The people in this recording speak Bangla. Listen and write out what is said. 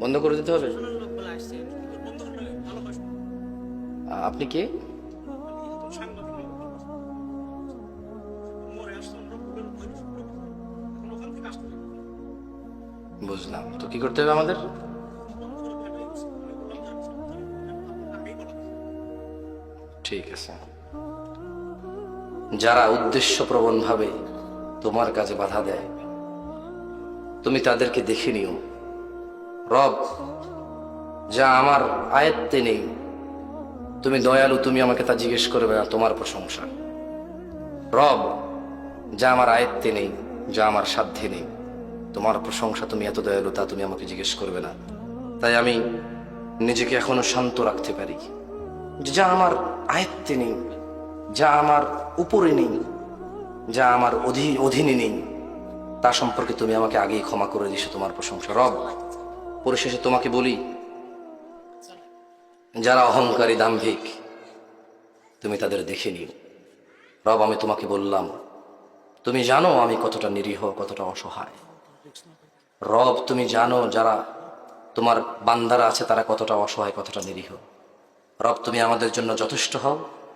বন্ধ করে দিতে হবে? আপনি কে? বুঝলাম। তো কি করতে হবে আমাদের? ঠিক আছে। যারা উদ্দেশ্যপ্রবণ ভাবে তোমার কাজে বাধা দেয় তুমি তাদেরকে দেখে নিও। রব, যা আমার আয়ত্তে নেই। তুমি দয়ালু, তুমি আমাকে তা জিজ্ঞেস করবে না, তোমার প্রশংসা। রব, যা আমার আয়ত্তে নেই, যা আমার সাধ্যে নেই, তোমার প্রশংসা তুমি এত দয়ালু, তা তুমি আমাকে জিজ্ঞেস করবে না। তাই আমি নিজেকে এখনও শান্ত রাখতে পারি। যা আমার আয়ত্তে নেই, যা আমার উপরে নেই, যা আমার অধী- অধীনে নেই, তা সম্পর্কে তুমি আমাকে আগেই ক্ষমা করে দিছো তোমার প্রশংসা। রব পরিশেষে তোমাকে বলি, যারা অহংকারী দাম্ভিক, তুমি তাদের দেখে নিও। রব, আমি তোমাকে বললাম, তুমি জানো আমি কতটা নিরীহ, কতটা অসহায়। রব, তুমি জানো যারা তোমার বান্দারা আছে তারা কতটা অসহায়, কতটা নিরীহ। রব, তুমি আমাদের জন্য যথেষ্ট হও।